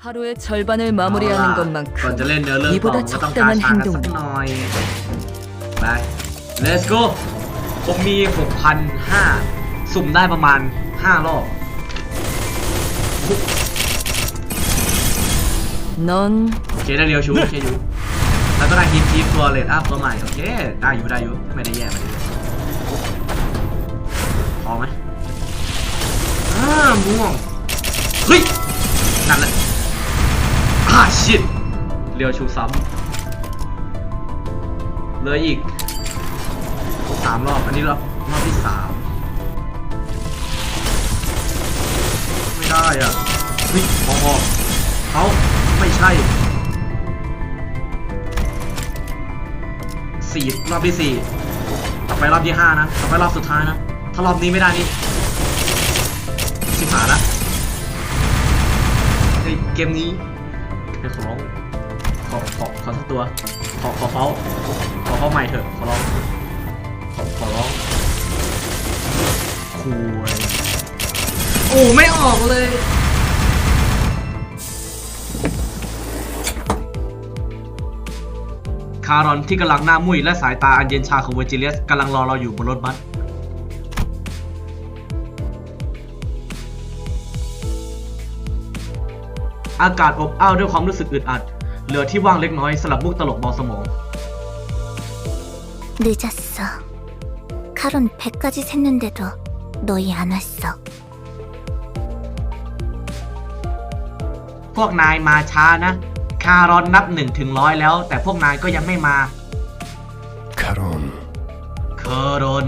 하루의 절반을 마무리하는 ก่อน 것만큼 จะเล่นเนื้อเรื่องต่อ 이보다 ก็ต้องการ 적당한 ช้ากันสัก 행동은 หน่อย ไป let's go ผมมี 6,500 สุ่มได้ประมาณ 5 รอบ 넌 โอเคได้เรียวชูโอเคอยู่ แล้วก็ได้ฮิตฮิตตัวเลดอัพตัวใหม่ โอเค ได้อยู่ได้อยู่ ไม่ได้แย่ไม่ได้แย่พอไหมอ่าม่วง เฮ้ย นั่นแหละ อ่าชิตเรียวชูซ้ำเหลยอีกสามรอบ อันนี้รอบรอบที่สามไม่ได้อะเฮ้ยพอเขาไม่ใช่สี่รอบที่สี่ต่อไปรอบที่ห้านะต่อไปรอบสุดท้ายนะ ถ้ารอบนี้ไม่ได้นี่สิบหายละในเกมนี้ ไปขอร้องขอขอขอสักตัว ขอขอเขาขอเขาใหม่เถอะขอร้องขอขอร้องคุยโอ้ไม่ออกเลยคารอนที่กำลังหน้ามุ้ยและสายตาอันเย็นชาของเวอร์จิเลียสกำลังรอเราอยู่บนรถบัส อากาศอบอ้าวด้วยความรู้สึกอึดอัด เหลือที่ว่างเล็กน้อยสลับมุกตลกเบาสมอง 늦었어. 칼은 100까지 샜는데도 너희 안 왔어. พวกนายมาช้านะ คารอนนับหนึ่งถึงร้อยแล้ว แต่พวกนายก็ยังไม่มา 카론 เคอรอน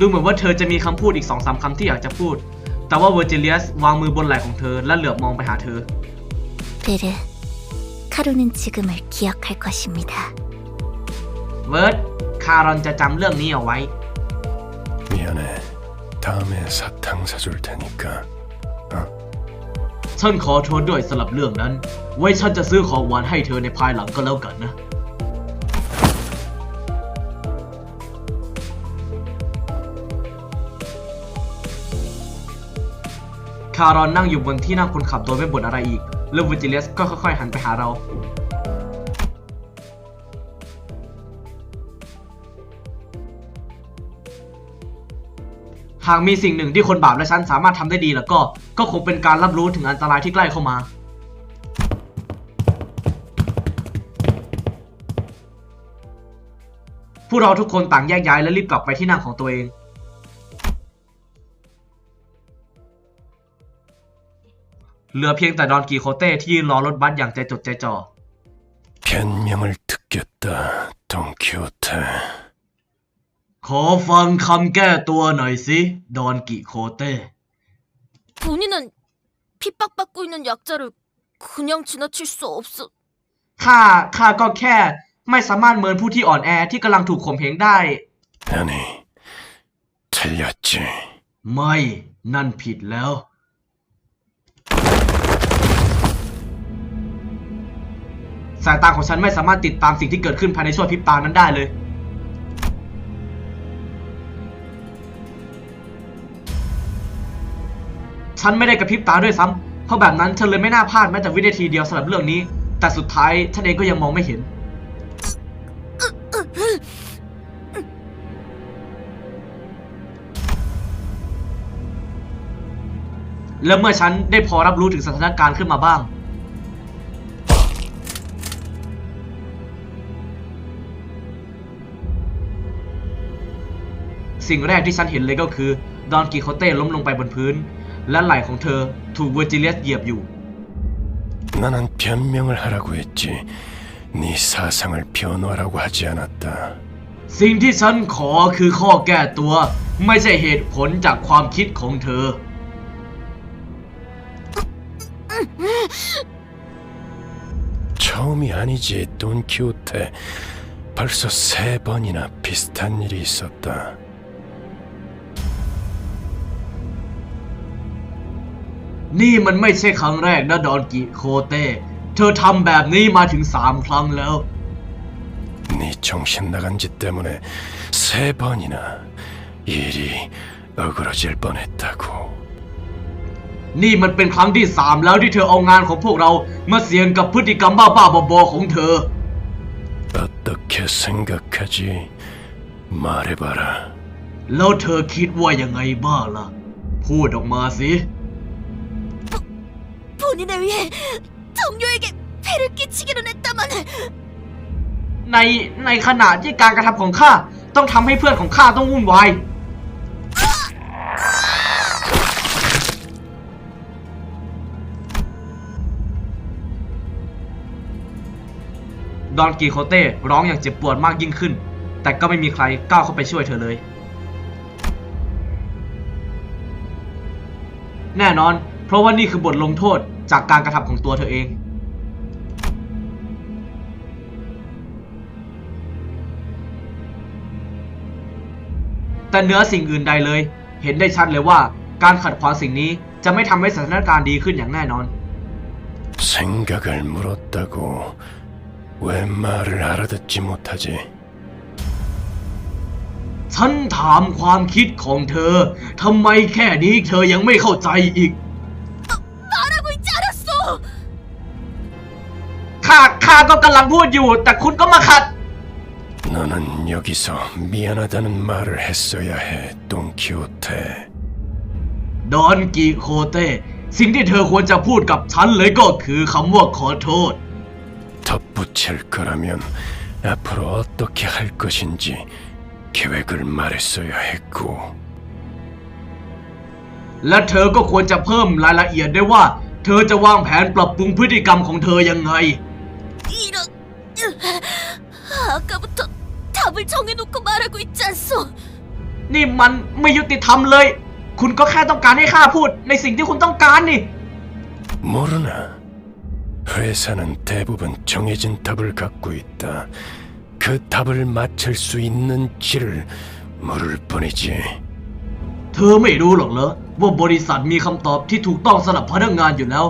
ดูเหมือนว่าเธอจะมีคำพูดอีกสองสามคำที่อยากจะพูด แต่ว่าเวอร์จิเลียสวางมือบนไหล่ของเธอและเหลือบมองไปหาเธอ 베르, 카루는 지금을 기억할 것입니다. เวิร์ด คารอนจะจำเรื่องนี้เอาไว้ 미안해. 다음에 사탕 사줄 테니까. 어? ฉันขอโทษด้วยสำหรับเรื่องนั้น ไว้ฉันจะซื้อของหวานให้เธอในภายหลังก็แล้วกันนะ ารอนนั่งอยู่บนที่นั่งคนขับโดยไม่บ่นอะไรอีก แล้ววิจิเลสก็ค่อยๆหันไปหาเรา หากมีสิ่งหนึ่งที่คนบาปและฉันสามารถทำได้ดีแล้วก็ ก็คงเป็นการรับรู้ถึงอันตรายที่ใกล้เข้ามา พวกเราทุกคนต่างแยกย้ายและรีบกลับไปที่นั่งของตัวเอง เหลือเพียงแต่ดอนกีโคเต้ที่ยืนรอรถบัสอย่างใจจดใจจ่อ 변명을 듣겠다, 돈키호테. ขอฟังคำแก้ตัวหน่อยสิ ดอนกิโคเต้ 본인은 핍박받고 있는 약자를 그냥 지나칠 수 없어. ข้า ข้าก็แค่ไม่สามารถเมินผู้ที่อ่อนแอที่กำลังถูกข่มเหงได้ 아니, 틀렸지. ไม่ นั่นผิดแล้ว สายตาของฉันไม่สามารถติดตามสิ่งที่เกิดขึ้นภายในช่วงพริบตานั้นได้เลย ฉันไม่ได้กระพริบตาด้วยซ้ำเพราะแบบนั้นฉันเลยไม่น่าพลาดแม้แต่วินาทีเดียวสำหรับเรื่องนี้ แต่สุดท้ายฉันเองก็ยังมองไม่เห็น แล้วเมื่อฉันได้พอรับรู้ถึงสถานการณ์ขึ้นมาบ้าง สิ่งแรกที่ฉันเห็นเลยก็คือ ดอนกิโคเต้ล้มลงไปบนพื้น และไหล่ของเธอถูกเวอร์จิเลียสเหยียบอยู่ 나는 변명을 하라고 했지. 네 사상을 변호하라고 하지 않았다. สิ่งที่ฉันขอคือข้อแก้ตัว ไม่ใช่เหตุผลจากความคิดของเธอ 처음이 아니지, 돈키호테. 벌써 세 번이나 비슷한 일이 있었다. นี่มันไม่ใช่ครั้งแรกนะดอนกิโคเต้ เธอทำแบบนี้มาถึงสามครั้งแล้ว 네 정신 나간 짓 때문에 세 번이나 일이 어그러질 뻔했다고. นี่มันเป็นครั้งที่สามแล้วที่เธอเอางานของพวกเรามาเสี่ยงกับพฤติกรรมบ้าๆบอๆของเธอ 어떻게 생각하지? 말해봐라. แล้วเธอคิดว่ายังไงบ้างล่ะ พูดออกมาสิ 본인을 위해 동료에게 패를 끼치기는 했다만 ในในขณะที่การกระทำของข้าต้องทำให้เพื่อนของข้าต้องวุ่นวาย ดอนกีโคเต้ร้องอย่างเจ็บปวดมากยิ่งขึ้น แต่ก็ไม่มีใครก้าวเข้าไปช่วยเธอเลย แน่นอน เพราะว่านี่คือบทลงโทษ จากการกระทำของตัวเธอเอง แต่เหนือสิ่งอื่นใดเลย เห็นได้ชัดเลยว่าการขัดขวางสิ่งนี้จะไม่ทำให้สถานการณ์ดีขึ้นอย่างแน่นอน 생각을 물었다고 왜 말을 알아듣지 못하지? ฉันถามความคิดของเธอ ทำไมแค่นี้เธอยังไม่เข้าใจอีก ข้า ข้าก็กำลังพูดอยู่ แต่คุณก็มาขัด 너는 여기서 미안하다는 말을 했어야 해, 돈키호테. ดอนกิโคเต้ สิ่งที่เธอควรจะพูดกับฉันเลยก็คือคำว่าขอโทษ 덧붙일 거라면 앞으로 어떻게 할 것인지 계획을 말했어야 했고 และเธอก็ควรจะเพิ่มรายละเอียดด้วยว่า เธอจะวางแผนปรับปรุงพฤติกรรมของเธอยังไง 이런... 아까부터 답을 정해놓고 말하고 있지 않소! นี่มันไม่ยุติธรรมเลย คุณก็แค่ต้องการให้ข้าพูดในสิ่งที่คุณต้องการนี่ 모르나? 회사는 대부분 정해진 답을 갖고 있다. 그 답을 맞출 수 있는 지를 물을 뿐이지. เธอไม่รู้หรอกเหรอว่าบริษัทมีคำตอบที่ถูกต้องสำหรับพนักงานอยู่แล้ว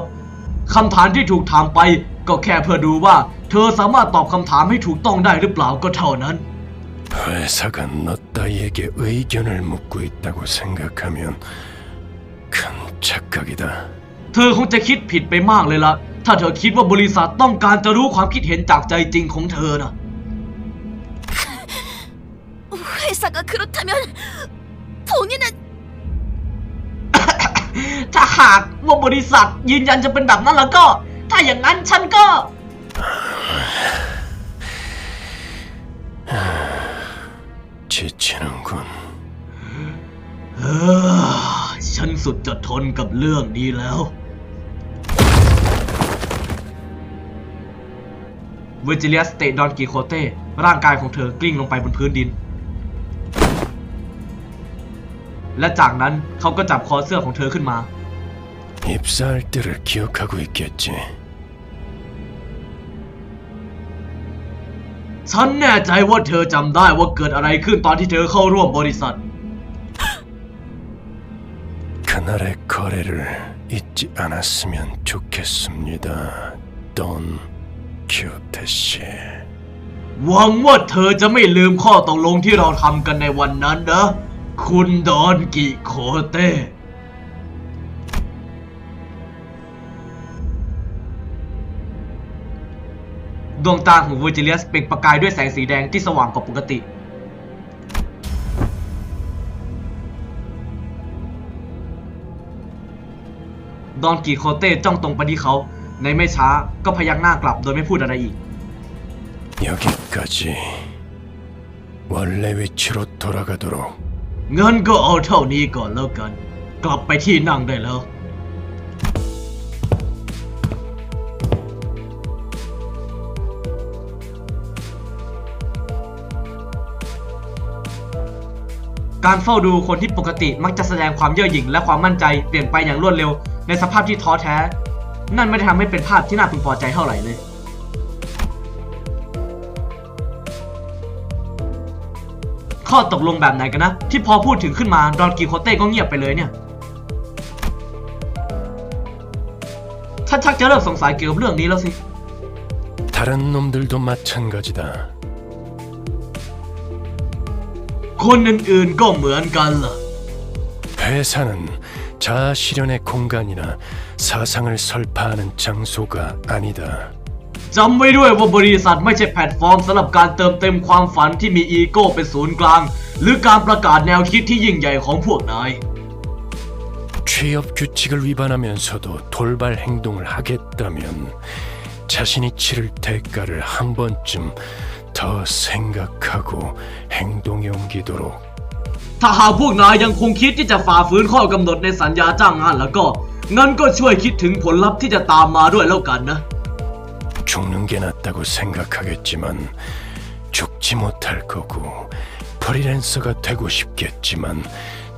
คำถามที่ถูกถามไป ก็แค่เพื่อดูว่า เธอสามารถตอบคำถามให้ถูกต้องได้หรือเปล่าก็เท่านั้น 회사가 너 따위에게 의견을 묻고 있다고 생각하면 큰 착각이다. เธอคงจะคิดผิดไปมากเลยละถ้าเธอคิดว่าบริษัทต้องการจะรู้ความคิดเห็นจากใจจริงของเธอนะ 회사가 그렇다면 본인은 ถ้าหากว่าบริษัทยืนยันจะเป็นแบบนั้นแล้วก็ ถ้าอย่างนั้นฉันก็ 지치는군. เออฉันสุดจะทนกับเรื่องนี้แล้ว เวอร์จิเลียสเตะดอนกิโคเต้ ร่างกายของเธอกลิ้งลงไปบนพื้นดิน และจากนั้นเขาก็จับคอเสื้อของเธอขึ้นมา 입사할 때를 기억하고 있겠지. ฉันแน่ใจว่าเธอจำได้ว่าเกิดอะไรขึ้นตอนที่เธอเข้าร่วมบริษัทคณะเรคอเรลอิจิอานัสเมียนทุกเคสมิดาดอนคิวเตเชหวังว่าเธอจะไม่ลืมข้อตกลงที่เราทำกันในวันนั้นนะ คุณดอนกิโคเต้ ดวงตาของเวอร์จิเลียสเปล่งประกายด้วยแสงสีแดงที่สว่างกว่าปกติ ดอนกิโคเต้จ้องตรงไปที่เขา ในไม่ช้าก็พยักหน้ากลับโดยไม่พูดอะไรอีก 여기까지 원래 위치로 돌아가도록 งั้นก็เอาเท่านี้ก่อนแล้วกัน กลับไปที่นั่งได้แล้ว การเฝ้าดูคนที่ปกติมักจะแสดงความเย่อหยิ่งและความมั่นใจเปลี่ยนไปอย่างรวดเร็ว ในสภาพที่ท้อแท้ นั่นไม่ได้ทำให้เป็นภาพที่น่าพึงพอใจเท่าไหร่เลย ข้อตกลงแบบไหนกันนะ ที่พอพูดถึงขึ้นมาดอนกิโคเต้ก็เงียบไปเลยเนี่ยฉันชักจะเริ่มสงสัยเกี่ยวกับเรื่องนี้แล้วสิ 다른 놈들도 마찬가지다. คนอื่นๆก็เหมือนกันล่ะ 회사는 자아 실현의 공간이나 사상을 설파하는 장소가 아니다. จำไว้ด้วยว่าบริษัทไม่ใช่แพลตฟอร์มสำหรับการเติมเต็มความฝันที่มีอีโก้เป็นศูนย์กลาง หรือการประกาศแนวคิดที่ยิ่งใหญ่ของพวกนาย 취업 규칙을 위반하면서도 돌발 행동을 하겠다면 자신이 치를 대가를 한 번쯤 더 생각하고 행동에 옮기도록 ถ้าหากพวกนายยังคงคิดที่จะฝ่าฝืนข้อกำหนดในสัญญาจ้างงานแล้วก็ งั้นก็ช่วยคิดถึงผลลัพธ์ที่จะตามมาด้วยแล้วกันนะ 죽는 게 낫다고 생각하겠지만 죽지 못할 거고 프리랜서가 되고 싶겠지만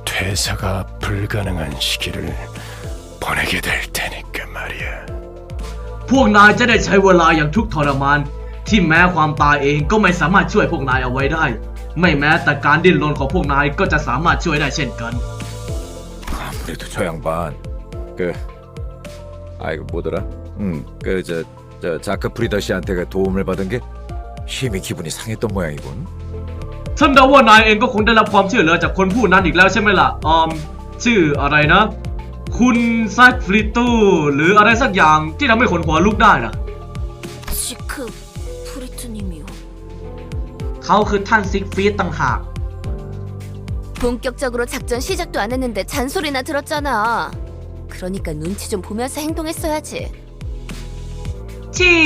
퇴사가 불가능한 시기를 보내게 될 테니까 말이야. พวกนายจะได้ใช้เวลาอย่างทุกข์ทรมาน ที่แม้ความตายเองก็ไม่สามารถช่วยพวกนายเอาไว้ได้ ไม่แม้แต่การดิ้นรนของพวกนายก็จะสามารถช่วยได้เช่นกัน 아무래도 저 양반 그 아이고 뭐더라? 음그 저 저 자크 프리더 씨한테 그 도움을 받은 게 심히 기분이 상했던 모양이군. ฉันเดาว่านายเองก็คงได้รับความช่วยเหลือจากคนผู้นั้นอีกแล้วใช่ไหมล่ะออมชื่ออะไรนะ คุณซักฟริตูหรืออะไรสักอย่างที่ทำให้ขนหัวลุกได้นะ 시크 프리트님이요. เขาคือท่านซิกฟรีดต่างหาก 본격적으로 작전 시작도 안 했는데 잔소리나 들었잖아. 그러니까 눈치 좀 보면서 행동했어야지. ที่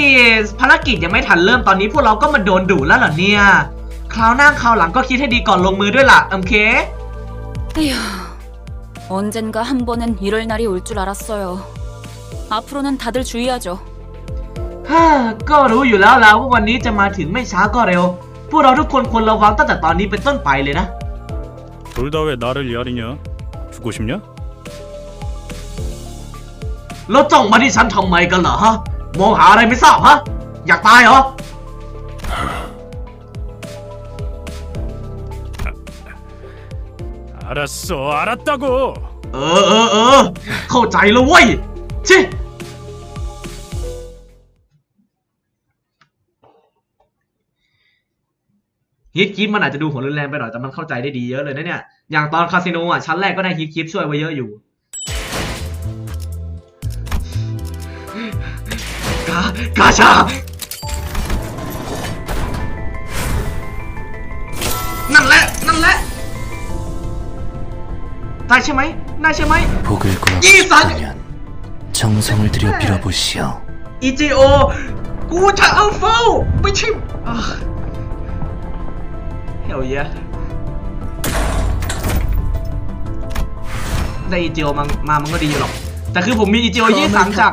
ภารกิจยังไม่ทันเริ่มตอนนี้พวกเราก็มาโดนดุแล้วเหรอเนี่ย คราวหน้าคราวหลังก็คิดให้ดีก่อนลงมือด้วยล่ะโอเค 이야, 언젠가 한 번은 이럴 날이 올 줄 알았어요. 앞으로는 다들 주의하죠. ฮ่าก็รู้อยู่แล้วแล้วว่าวันนี้จะมาถึงไม่ช้าก็เร็ว พวกเราทุกคนควรระวังตั้งแต่ตอนนี้เป็นต้นไปเลยนะ 둘 다 왜 나를 야리냐? 죽고 싶냐? แล้วจ้องมาที่ฉันทำไมกันเหรอฮะ มองหาอะไรไม่ทราบฮะ อยากตายเหรอ 알았어, 알았다고. เออเออเออ เข้าใจแล้วเว้ยชิ ฮิตคิปมันอาจจะดูหัวรุนแรงไปหน่อยแต่มันเข้าใจได้ดีเยอะเลยนะเนี่ย อย่างตอนคาสิโนอ่ะ ชั้นแรกก็ได้ฮิตคิปช่วยไว้เยอะอยู่ กากาชา นั่นแหละ นั่นแหละ ได้ใช่ไหมได้ใช่ไหม 복을 이상! 고맙다면 정성을 들여 빌어보시오. อีจีโอ กูจะเอาเฝ้าไม่ใช่อ่ะ เฮลเยได้อีจีโอมามามันก็ดีอยู่หรอก แต่คือผมมีอีจีโอยี่สามจาก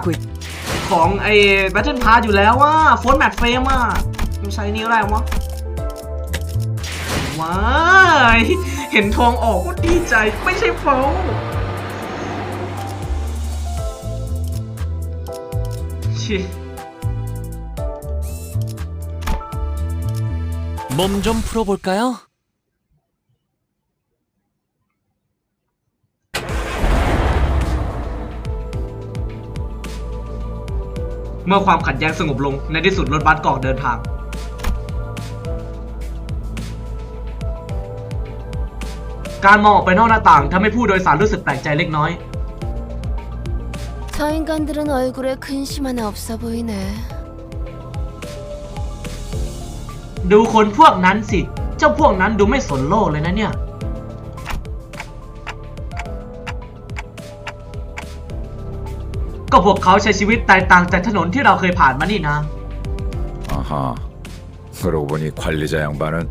ของไอ้แบทเทิลพาร์อยู่แล้วว่าโฟนแมทเฟรมอะมันใช้นิ้วอะไรวะว้ายเห็นทองออกก็ดีใจไม่ใช่เฝ้าชิ 몸 좀 풀어볼까요? เมื่อความขัดแย้งสงบลง ในที่สุดรถบัสก็ออกเดินทาง การมองออกไปนอกหน้าต่างทำให้ผู้โดยสารรู้สึกแปลกใจเล็กน้อย 저 인간들은 얼굴에 근심 하나 없어 보이네. ดูคนพวกนั้นสิ เจ้าพวกนั้นดูไม่สนโลกเลยนะเนี่ย ก็พวกเขาใช้ชีวิตแตกต่างจากถนนที่เราเคยผ่านมานี่นะ 아하. 그러고 보니 관리자 양반은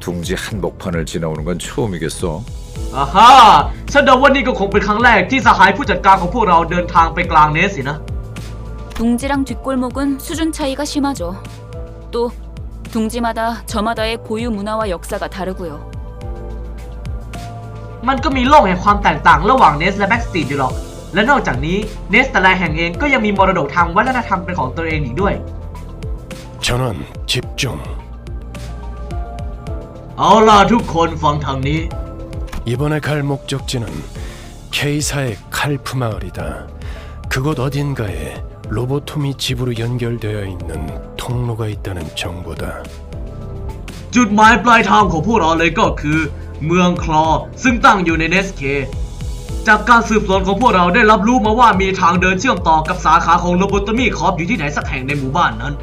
둥지 한복판을 지나오는 건 처음이겠어. อ่าฮะฉันเดาว่านี่ก็คงเป็นครั้งแรกที่สหายผู้จัดการของพวกเราเดินทางไปกลางเนสสินะ 둥지랑 뒷골목은 수준 차이가 심하죠. 또 둥지마다 저마다의 고유 문화와 역사가 다르고요. มันก็มีโลกแห่งความแตกต่างระหว่างเนสและแบ็กสตรีทอยู่หรอก และนอกจากนี้เนสแต่ละแห่งเองก็ยังมีมรดกทางวัฒนธรรมเป็นของตัวเองอีกด้วย 전원 집중. เอาล่ะทุกคนฟังทางนี้ 이번에 갈 목적지는 K사의 칼프 마을이다. 그곳 어딘가에 로보토미 집으로 연결되어 있는 통로가 있다는 정보다. จุดหมายปลายทางของพวกเราเลยก็คือ เมืองคลอ ซึ่งตั้งอยู่ในเนสเค จากการสืบสวนของพวกเราได้รับรู้มาว่ามีทางเดินเชื่อมต่อกับสาขาของโรบอตมีคอปอยู่ที่ไหนสักแห่งในหมู่บ้านนั้น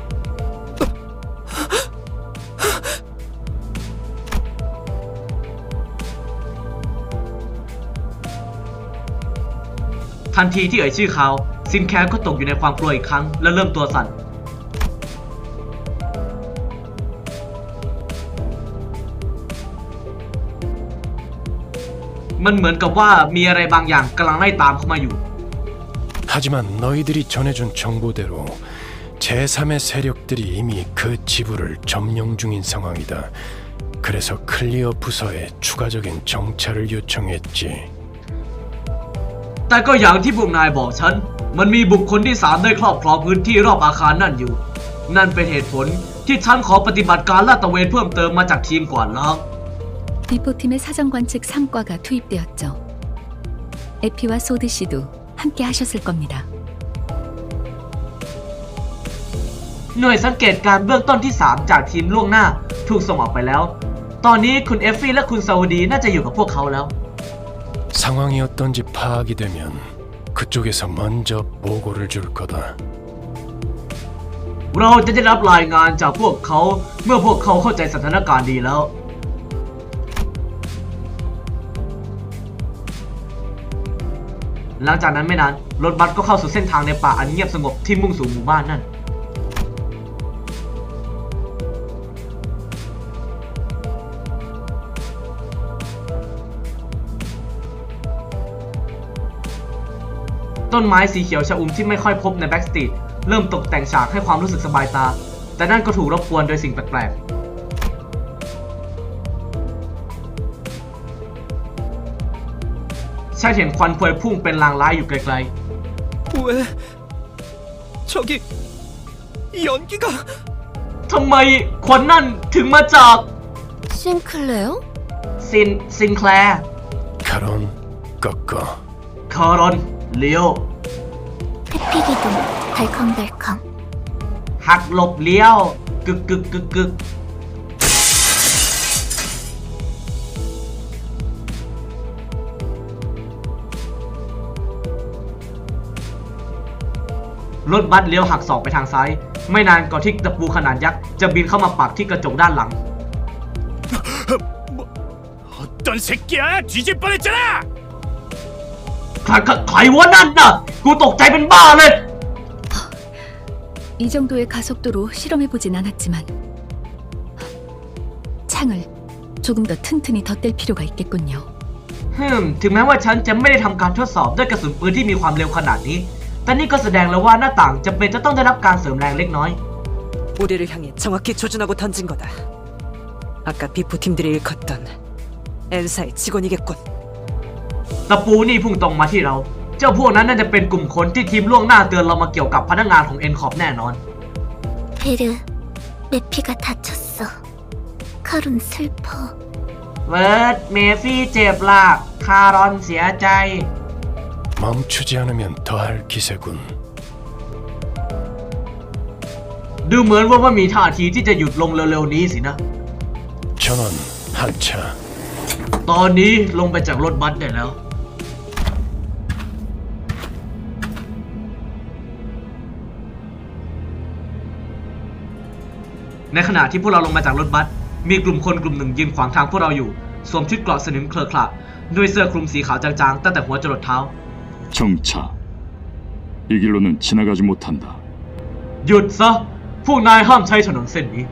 ทันทีที่เอ่ยชื่อเขา ซินแคร์ก็ตกอยู่ในความกลัวอีกครั้ง และเริ่มตัวสั่น มันเหมือนกับว่ามีอะไรบางอย่างกำลังไล่ตามเข้ามาอยู่ 하지만 너희들이 전해준 정보대로 제3의 세력들이 이미 그 지부를 점령 중인 상황이다. 그래서 클리어 부서에 추가적인 정찰을 요청했지. แต่ก็อย่างที่พวกนายบอกฉัน มันมีบุคคลที่สามได้ครอบครองพื้นที่รอบอาคารนั่นอยู่ นั่นเป็นเหตุผลที่ฉันขอปฏิบัติการลาดตระเวนเพิ่มเติมมาจากทีมกวาดล้าง 비포팀의 사정관 측 상과가 투입되었죠. 에피와 소드 씨도 함께 하셨을 겁니다. หน่วยสังเกตการณ์เบื้องต้นที่ 3 จากทีมล่วงหน้า ถูกส่งออกไปแล้ว ตอนนี้คุณเอฟฟี่และคุณซาวดีน่าจะอยู่กับพวกเขาแล้ว 상황이 어떤지 파악이 되면 그쪽에서 먼저 보고를 줄 거다. เราจะได้รับรายงานจากพวกเขาเมื่อพวกเขาเข้าใจสถานการณ์ดีแล้ว หลังจากนั้นไม่นานรถบัสก็เข้าสู่เส้นทางในป่าอันเงียบสงบที่มุ่งสู่หมู่บ้านนั่นต้นไม้สีเขียวชอุ่มที่ไม่ค่อยพบในแบ็กสตรีทเริ่มตกแต่งฉากให้ความรู้สึกสบายตา แต่นั่นก็ถูกรบกวนโดยสิ่งแปลกๆ ฉันเห็นควันพวยพุ่งเป็นลางร้ายอยู่ไกลๆเว้ชกิยอนกิกะทำไมควันนั่นถึงมาจากซินแคลร์ซินซินแคลร์คารอนก็ก็คารอนเลี้ยวเทพิกิดุนไทคอมเดลคอมหักหลบเลี้ยวกึกกึกกึกกึก รถบัสเลี้ยวหักศอกไปทางซ้าย ไม่นานก่อนที่ตะปูขนาดยักษ์จะบินเข้ามาปักที่กระจกด้านหลัง 어떤 새끼야? 뒤질 뻔했잖아. ใครใครใครวะนั่นน่ะ กูตกใจเป็นบ้าเลย 이 정도의 가속도로 실험해 보진 않았지만 창을 조금 더 튼튼히 덧댈 필요가 있겠군요. ฮึมถึงแม้ว่าฉันจะไม่ได้ทำการทดสอบด้วยกระสุนปืนที่มีความเร็วขนาดนี้ แต่นี่ก็แสดงแล้วว่าหน้าต่างจำเป็นจะต้องได้รับการเสริมแรงเล็กน้อย 우리를 향해 정확히 조준하고 던진 거다. 아까 비포팀들이 일컫던 엔사의 직원이겠군. ตะปูนี่พุ่งตรงมาที่เรา เจ้าพวกนั้นน่าจะเป็นกลุ่มคนที่ทีมล่วงหน้าเตือนเรามาเกี่ยวกับพนักงานของเอ็นคอปแน่นอน 베르 메피가 다쳤어 카룬 슬퍼 เวิร์ดเมฟี่เจ็บหลักคารอนเสียใจ 멈추지 않으면 더할 기세군. ดูเหมือนว่าว่ามีท่าทีที่จะหยุดลงเร็วๆนี้สินะ 전원 한차. ตอนนี้ลงไปจากรถบัสได้แล้ว ในขณะที่พวกเราลงมาจากรถบัส มีกลุ่มคนกลุ่มหนึ่งยืนขวางทางพวกเราอยู่ สวมชุดเกราะสนิมเคลอะคละด้วยเสื้อคลุมสีขาวจางๆ ตั้งแต่หัวจรดเท้า 정차. 이 길로는 지나가지 못한다. หยุดซะ พวกนายห้ามใช้ถนนเส้นนี้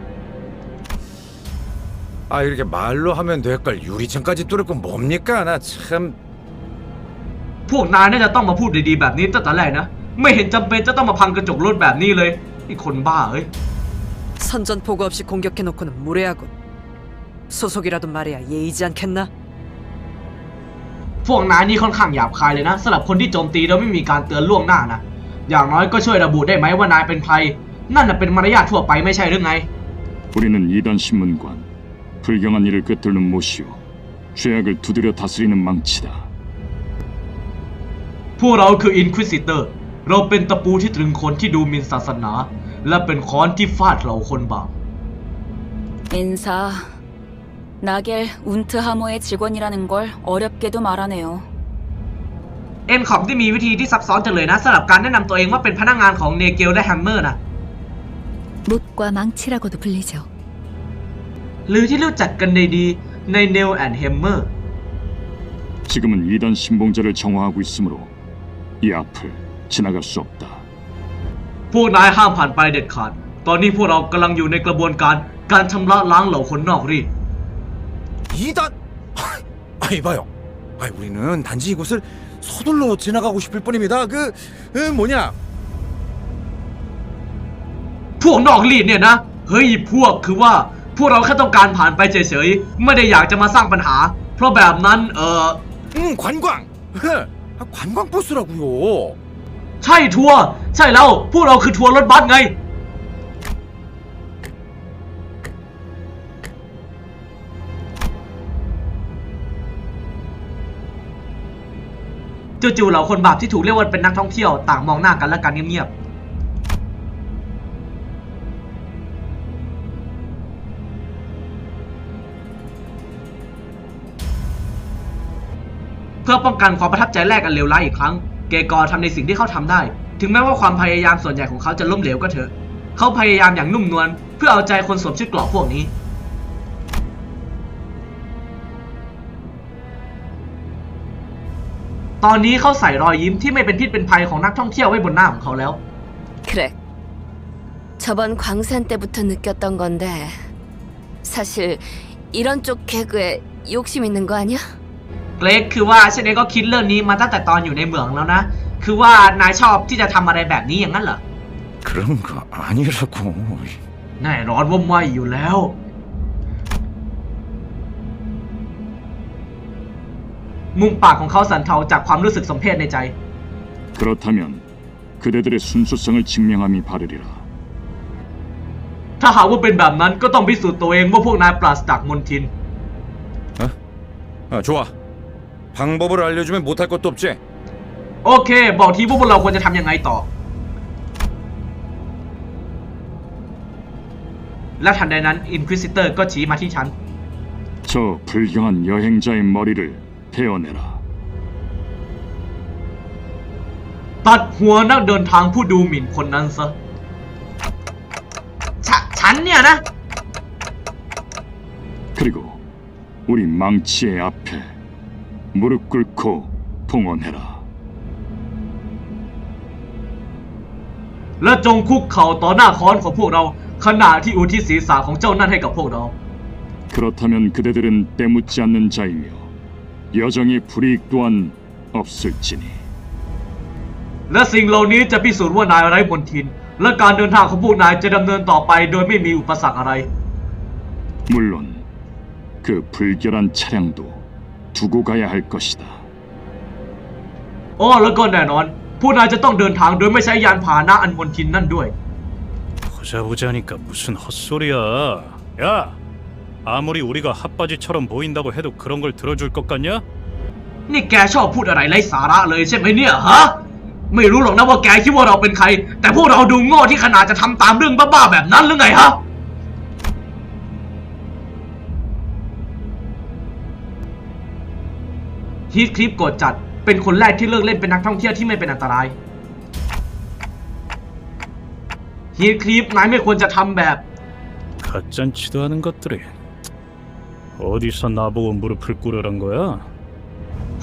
아 이렇게 말로 하면 될 걸 유리창까지 뚫을 건 뭡니까? 나 참 พวกนายน่าจะต้องมาพูดดีๆแบบนี้ตั้งแต่แรกนะ ไม่เห็นจำเป็นจะต้องมาพังกระจกรถแบบนี้เลยนี่คนบ้าเอ้ย 선전 보고 없이 공격해놓고는 무례하군. 소속이라도 말해야 예의지 않겠나? พวกนายนี่ค่อนข้างหยาบคายเลยนะสำหรับคนที่โจมตีโดยไม่มีการเตือนล่วงหน้านะ อย่างน้อยก็ช่วยระบุได้ไหมว่านายเป็นใคร นั่นน่ะเป็นมารยาททั่วไปไม่ใช่หรือไง 우리는 이단 신문관. 불경한 일을 꿰뚫는 못이오. 죄악을 두드려 다스리는 망치다. พวกเราคืออินควิซิเตอร์ เราเป็นตะปูที่ตรึงคนที่ดูหมิ่นศาสนา และเป็นค้อนที่ฟาดเหล่าคนบาป 인사. 나겔 운트하모의 직원이라는 걸 어렵게도 말하네요. เอ็นของที่มีวิธีที่ซับซ้อนจังเลยนะสำหรับการแนะนำตัวเองว่าเป็นพนักงานของเนเกลและแฮมเมอร์นะ 못과 망치라고도 불리죠. หรือที่รู้จักกันในดีในเนลแอนด์แฮมเมอร์ 지금은 이단 신봉자를 정화하고 있으므로 이 앞을 지나갈 수 없다. พวกนายห้ามผ่านไปเด็ดขาด ตอนนี้พวกเรากำลังอยู่ในกระบวนการการชำระล้างเหล่าคนนอกรีด 이단 아 이봐요. 아 우리는 단지 이곳을 서둘러 지나가고 싶을 뿐입니다. 그 그, 뭐냐 พวกนอกรีดเนี่ยนะ เฮ้ยพวกคือว่า พวกเราแค่ต้องการผ่านไปเฉยๆ ไม่ได้อยากจะมาสร้างปัญหา เพราะแบบนั้น เออ 응 관광 아, 관광 버스라고요. ใช่ทัวร์ใช่แล้ว พวกเราคือทัวร์รถบัสไง จู่ๆเหล่าคนบาปที่ถูกเรียกว่าเป็นนักท่องเที่ยวต่างมองหน้ากันและกันเงียบๆ เพื่อป้องกันความประทับใจแรกกันเลวร้ายอีกครั้ง เกกอทำในสิ่งที่เขาทำได้ ถึงแม้ว่าความพยายามส่วนใหญ่ของเขาจะล้มเหลวก็เถอะ เขาพยายามอย่างนุ่มนวลเพื่อเอาใจคนสวมชุดเกราะพวกนี้ ตอนนี้เขาใส่รอยยิ้มที่ไม่เป็นพิษเป็นภัยของนักท่องเที่ยวไว้บนหน้าของเขาแล้ว 그래. 저번 광산 때부터 느꼈던 건데 사실 이런 쪽 개그에 욕심 있는 거 아니야? เกรกคือว่าฉันเองก็คิดเรื่องนี้มาตั้งแต่ตอนอยู่ในเมืองแล้วนะ คือว่านายชอบที่จะทำอะไรแบบนี้อย่างนั้นเหรอ 그런 거 아니라고. แน่นอนว่าไม่อยู่แล้ว มุมปากของเขาสั่นเทาจากความรู้สึกสมเพชในใจ 그렇다면 그대들의 순수성을 증명함이 바르리라. ถ้าหากว่าเป็นแบบนั้นก็ต้องพิสูจน์ตัวเองว่าพวกนายปราศจากมนทิน 아 좋아. 방법을 알려주면 못할 것도 없지. โอเค บอกทีว่าพวกเราควรจะทำยังไงต่อ และทันใดนั้นอินควิซิเตอร์ก็ชี้มาที่ฉัน 저 불경한 여행자의 머리를 베어내라. ตัดหัวนักเดินทางผู้ดูหมิ่นคนนั้นซะฉะฉันเนี่ยนะ 그리고 우리 망치의 앞에 무릎 꿇고 봉헌해라. และจงคุกเข่าต่อหน้าค้อนของพวกเราขณะที่อุทิศศีรษะของเจ้านั่นให้กับพวกเรา 그렇다면 그대들은 때묻지 않는 자이며 여정의 불이익 또한 없을지니. และสิ่งเหล่านี้จะพิสูจน์ว่านายไร้มนทิน และการเดินทางของพวกนายจะดำเนินต่อไปโดยไม่มีอุปสรรคอะไร 물론 그 불결한 차량도 두고 가야 할 것이다. อ้อแล้วก็แน่นอน พวกนายจะต้องเดินทางโดยไม่ใช้ยานพาหนะอันมนทินนั่นด้วย 보자 보자니까 무슨 헛소리야. 야, 아무리 우리가 핫바지처럼 보인다고 해도 그런 걸 들어줄 것 같냐? นี่แกชอบพูดอะไรไร้สาระเลยใช่ไหมเนี่ยฮะ ไม่รู้หรอกนะว่าแกคิดว่าเราเป็นใคร แต่พวกเราดูโง่ที่ขนาดจะทำตามเรื่องบ้าๆแบบนั้นหรือไงฮะ ฮีทคลิปโกรธจัด เป็นคนแรกที่เลิกเล่นเป็นนักท่องเที่ยวที่ไม่เป็นอันตราย ฮีทคลิปนายไม่ควรจะทำแบบ 가짠치도 않은 것들이 어디서 나보고 무릎을 꿇으란 거야?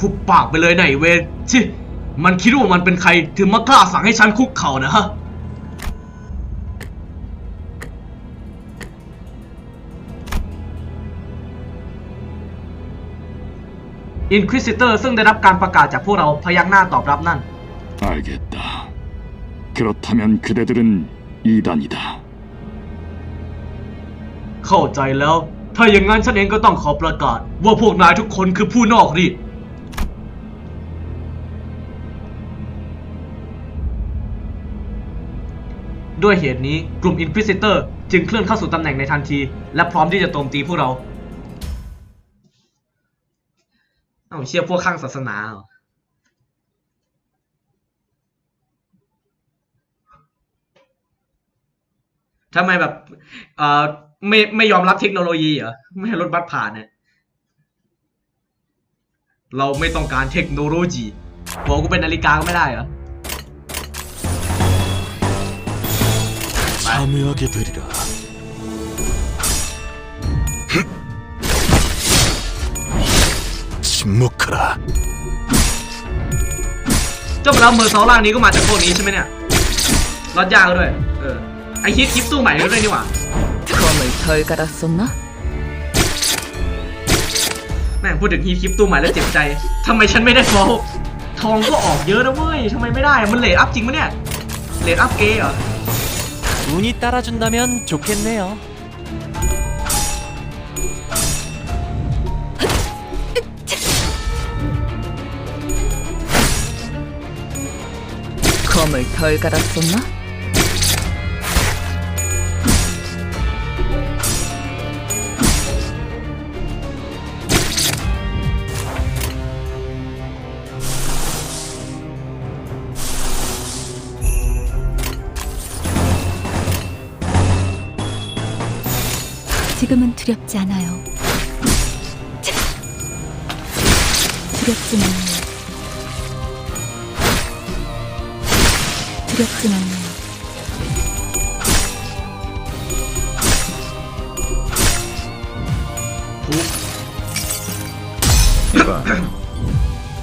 หุบปากไปเลยนะไอ้เวนชิ มันคิดว่ามันเป็นใคร ถึงมากล้าสั่งให้ฉันคุกเข่านะฮะ อินควิซิเตอร์ซึ่งได้รับการประกาศจากพวกเราพยักหน้าตอบรับนั่น 알겠다. 그렇다면 그대들은 이단이다. เข้าใจแล้ว ถ้าอย่างนั้นฉันเองก็ต้องขอประกาศ ว่าพวกนายทุกคนคือผู้นอกรีดด้วยเหตุนี้กลุ่ม Inquisitor จึงเคลื่อนเข้าสู่ตำแหน่งในทันที และพร้อมที่จะโจมตีพวกเรา เอาเชื่อพวกข้างศาสนาเหรอทำไมแบบเอ่อ ไม่ไม่ยอมรับเทคโนโลยีเหรอไม่ให้รถบัสผ่านเนี่ยเราไม่ต้องการเทคโนโลยีหัวกูเป็นนาฬิกาก็ไม่ได้เหรอทำมือกี่ปีละชิมุกระเจ้าเราเมอสองล่างนี้ก็มาจากพวกนี้ใช่ไหมเนี่ยรอดยากด้วยเออไอคิดคลิปสู้ใหม่ด้วยนี่หว่า 덜 갈았었나? แม่งพูดถึงฮีทคลิปตู้ใหม่แล้วเจ็บใจ ทำไมฉันไม่ได้ฟอลทองก็ออกเยอะนะเว้ย ทำไมไม่ได้ มันเลทอัพจริงปะเนี่ย เลทอัพเกย์เหรอ 운이 따라준다면 좋겠네요. 검을 덜 갈았었나? 지금은 두렵지 않아요. 두렵지만 두렵지만 이봐.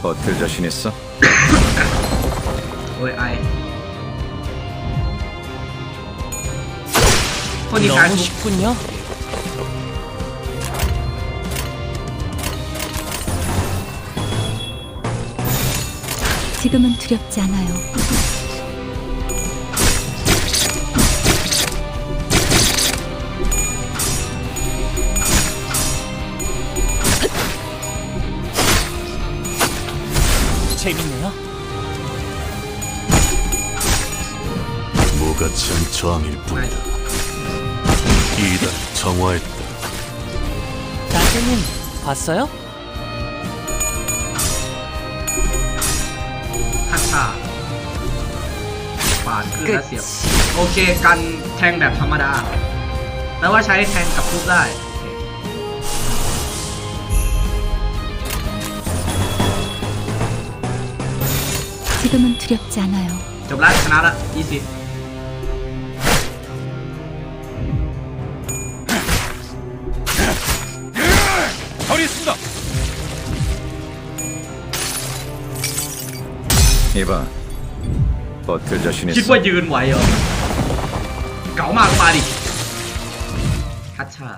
버틸 자신 있어? 왜 아예 너무 쉽군요. 지금은 두렵지 않아요. 재밌네요. 무가치 않은 저항일 뿐이다. 이단 정화했다. 나태님 봤어요? ต่างปาดขึ้นและเสียบ โอเคกันแทงแบบธรรมดาแปลว่าใช้แทงกับทุบได้지금은두렵지않아요จบแล้วชนะละ20 이봐, 버틸 자신 คิด 있어? ว่ายืนไหวเหรอ เก๋ามากมาดิคัดชา